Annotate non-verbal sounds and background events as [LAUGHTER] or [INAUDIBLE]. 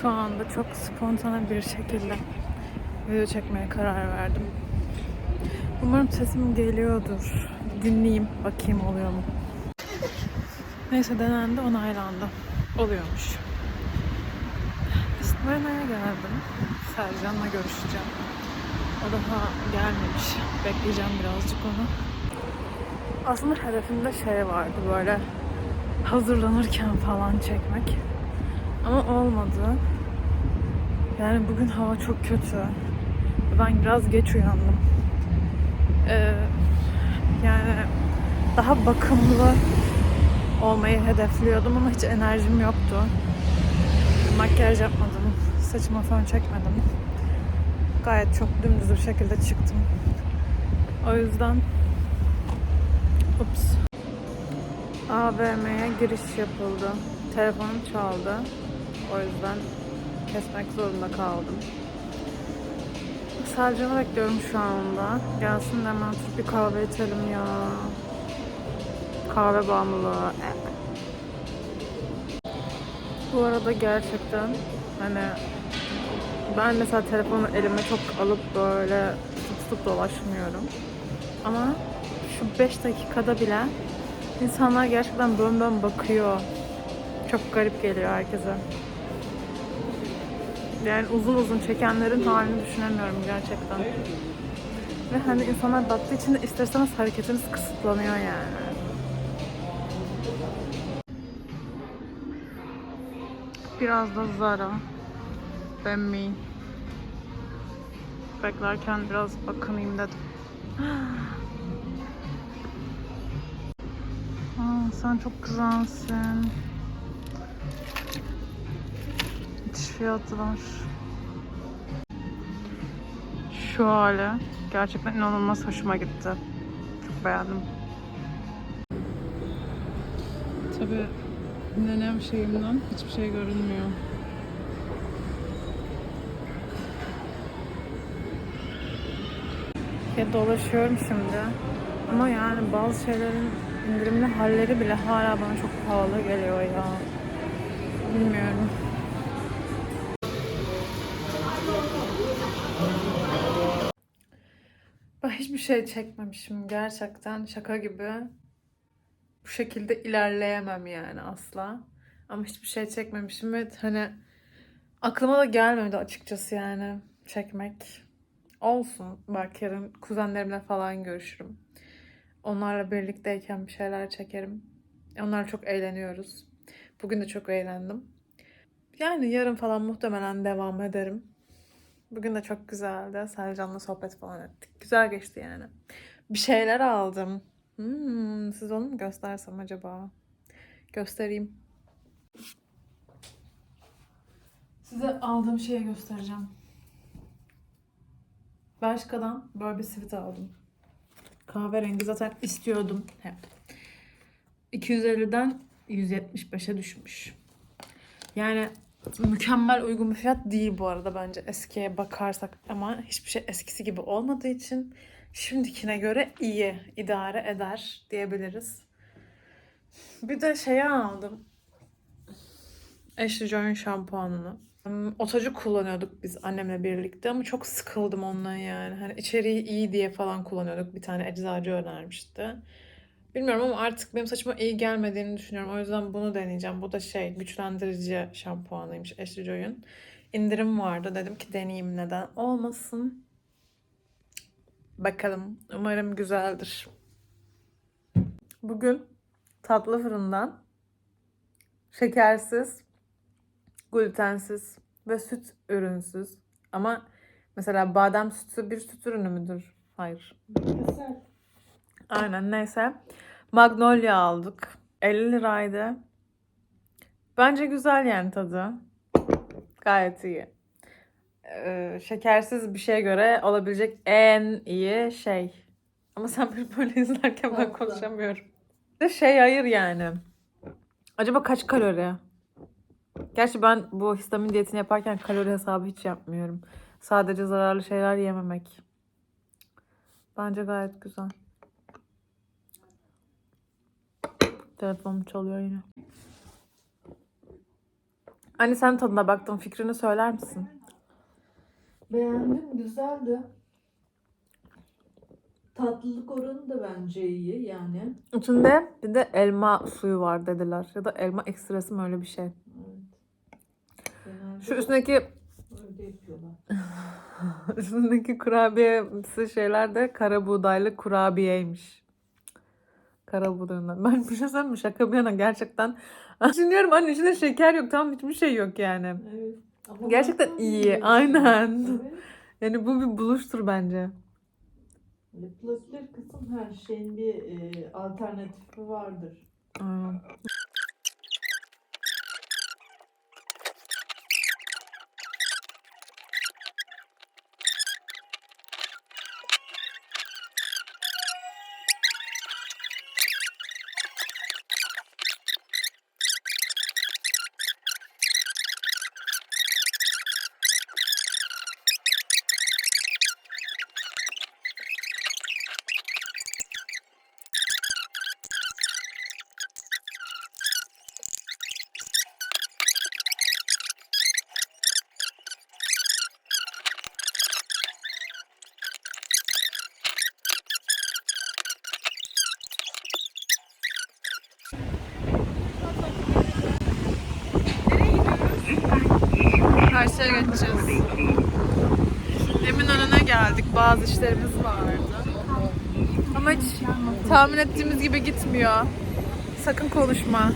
Şu anda çok spontane bir şekilde video çekmeye karar verdim. Umarım sesim geliyordur. Dinleyeyim, bakayım oluyor mu? Neyse denendi, onaylandı. Oluyormuş. İstmirna'ya geldim. Sercan'la görüşeceğim. O daha gelmemiş. Bekleyeceğim birazcık onu. Aslında hedefimde şey vardı böyle hazırlanırken falan çekmek. Ama olmadı. Yani bugün hava çok kötü. Ben biraz geç uyandım. Ee, yani daha bakımlı olmayı hedefliyordum ama hiç enerjim yoktu. Makyaj yapmadım. Saçıma fön çekmedim. Gayet çok dümdüz bir şekilde çıktım. O yüzden Ups. AVM'ye giriş yapıldı. Telefonum çaldı. O yüzden kesmek zorunda kaldım. Selcan'ı bekliyorum şu anda. Gelsin de hemen bir kahve içelim ya. Kahve bağımlılığı. Bu arada gerçekten hani ben mesela telefonu elime çok alıp böyle tutup tutup dolaşmıyorum. Ama şu 5 dakikada bile insanlar gerçekten bön bön bakıyor. Çok garip geliyor herkese. Yani uzun uzun çekenlerin halini düşünemiyorum gerçekten. Ve hani insanlar baktığı için de isterseniz hareketiniz kısıtlanıyor yani. Biraz da Zara. Ben mi? Beklerken biraz bakınayım dedim. [GASPS] Aa, sen çok güzelsin. Müthiş fiyatı var. Şu hali gerçekten inanılmaz hoşuma gitti. Çok beğendim. Tabii nenem şeyimden hiçbir şey görünmüyor. Ya dolaşıyorum şimdi. Ama yani bazı şeylerin indirimli halleri bile hala bana çok pahalı geliyor ya. Bilmiyorum. Hiçbir şey çekmemişim gerçekten şaka gibi. Bu şekilde ilerleyemem yani asla. Ama hiçbir şey çekmemişim ve hani aklıma da gelmedi açıkçası yani çekmek. Olsun. Belki yarın kuzenlerimle falan görüşürüm. Onlarla birlikteyken bir şeyler çekerim. Onlarla çok eğleniyoruz. Bugün de çok eğlendim. Yani yarın falan muhtemelen devam ederim. Bugün de çok güzeldi. Selcan'la sohbet falan ettik. Güzel geçti yani. Bir şeyler aldım. Hmm, siz onu mu göstersem acaba? Göstereyim. Size aldığım şeyi göstereceğim. Bershka'dan böyle bir sivit aldım. Kahverengi zaten istiyordum hep. 250'den 175'e düşmüş. Yani mükemmel uygun bir fiyat değil bu arada bence eskiye bakarsak ama hiçbir şey eskisi gibi olmadığı için şimdikine göre iyi idare eder diyebiliriz. Bir de şeyi aldım. Ashley Joy'un şampuanını. Otacı kullanıyorduk biz annemle birlikte ama çok sıkıldım ondan yani. Hani içeriği iyi diye falan kullanıyorduk. Bir tane eczacı önermişti. Bilmiyorum ama artık benim saçıma iyi gelmediğini düşünüyorum. O yüzden bunu deneyeceğim. Bu da şey güçlendirici şampuanıymış Ashley Joy'un. İndirim vardı. Dedim ki deneyeyim neden olmasın. Bakalım. Umarım güzeldir. Bugün tatlı fırından şekersiz, glutensiz ve süt ürünsüz. Ama mesela badem sütü bir süt ürünü müdür? Hayır. Aynen neyse. Magnolia aldık. 50 liraydı. Bence güzel yani tadı. Gayet iyi. Ee, şekersiz bir şeye göre olabilecek en iyi şey. Ama sen beni [LAUGHS] böyle izlerken ben konuşamıyorum. Bir De şey hayır yani. Acaba kaç kalori? Gerçi ben bu histamin diyetini yaparken kalori hesabı hiç yapmıyorum. Sadece zararlı şeyler yememek. Bence gayet güzel. Telefonum çalıyor yine. Anne sen tadına baktın fikrini söyler misin? Beğendim, güzeldi. Tatlılık oranı da bence iyi yani. İçinde bir de elma suyu var dediler. Ya da elma ekstresi mi öyle bir şey. Evet. Genelde Şu üstündeki öyle yapıyorlar. [LAUGHS] üstündeki kurabiyesi şeyler de kara buğdaylı kurabiyeymiş. Kara buğdayından. Ben bir şey söyleyeyim mi? Şaka bir yana gerçekten. [LAUGHS] Düşünüyorum anne içinde şeker yok. Tamam hiçbir şey yok yani. Evet. Ama Gerçekten iyi, şey. aynen. Evet. Yani bu bir buluştur bence. Yapılabilir kısım her şeyin bir e, alternatifi vardır. Aynen. Karşıya geçeceğiz. Eminönü'ne geldik. Bazı işlerimiz vardı. Ama hiç tahmin ettiğimiz gibi gitmiyor. Sakın konuşma.